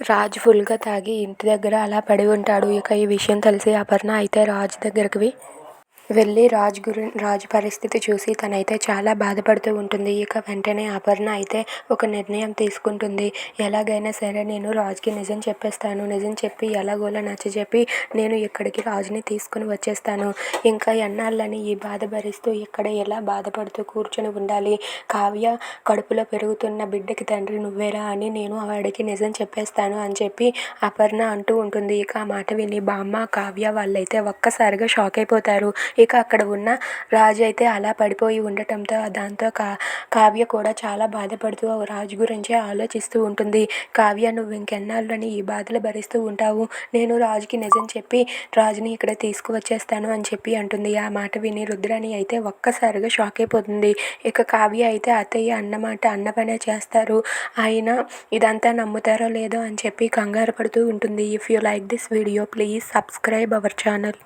రాజ్ ఫుల్గా తాగి ఇంటి దగ్గర అలా పడి ఉంటాడు. ఇక ఈ విషయం తెలిసి అపర్ణ అయితే రాజ్ దగ్గరికి వెళ్ళి రాజ్ గురి రాజు పరిస్థితి చూసి తనైతే చాలా బాధపడుతూ ఉంటుంది. ఇక వెంటనే అపర్ణ అయితే ఒక నిర్ణయం తీసుకుంటుంది. ఎలాగైనా సరే నేను రాజుకి నిజం చెప్పేస్తాను. నిజం చెప్పి ఎలాగోలా నచ్చ చెప్పి నేను ఇక్కడికి రాజుని తీసుకుని వచ్చేస్తాను. ఇంకా ఎన్నాళ్ళని ఈ బాధ భరిస్తూ ఇక్కడ ఎలా బాధపడుతూ కూర్చొని ఉండాలి? కావ్య కడుపులో పెరుగుతున్న బిడ్డకి తండ్రి నువ్వేరా అని నేను వాడికి నిజం చెప్పేస్తాను అని చెప్పి అపర్ణ అంటూ ఉంటుంది. ఇక ఆ మాట విని బామ్మ కావ్య వాళ్ళైతే ఒక్కసారిగా షాక్ అయిపోతారు. ఇక అక్కడ ఉన్న రాజు అయితే అలా పడిపోయి ఉండటంతో దాంతో కా కావ్య కూడా చాలా బాధపడుతూ రాజు గురించే ఆలోచిస్తూ ఉంటుంది. కావ్య నువ్వు ఇంకెన్నాళ్ళని ఈ బాధలు భరిస్తూ ఉంటావు? నేను రాజుకి నిజం చెప్పి రాజుని ఇక్కడ తీసుకువచ్చేస్తాను అని చెప్పి అంటుంది. ఆ మాట విని రుద్రాణి అయితే ఒక్కసారిగా షాక్ అయిపోతుంది. ఇక కావ్య అయితే అత్తయ్య అన్నమాట అన్న పనే చేస్తారు. ఆయన ఇదంతా నమ్ముతారో లేదో అని చెప్పి కంగారు పడుతూ ఉంటుంది. If you like this video please subscribe our channel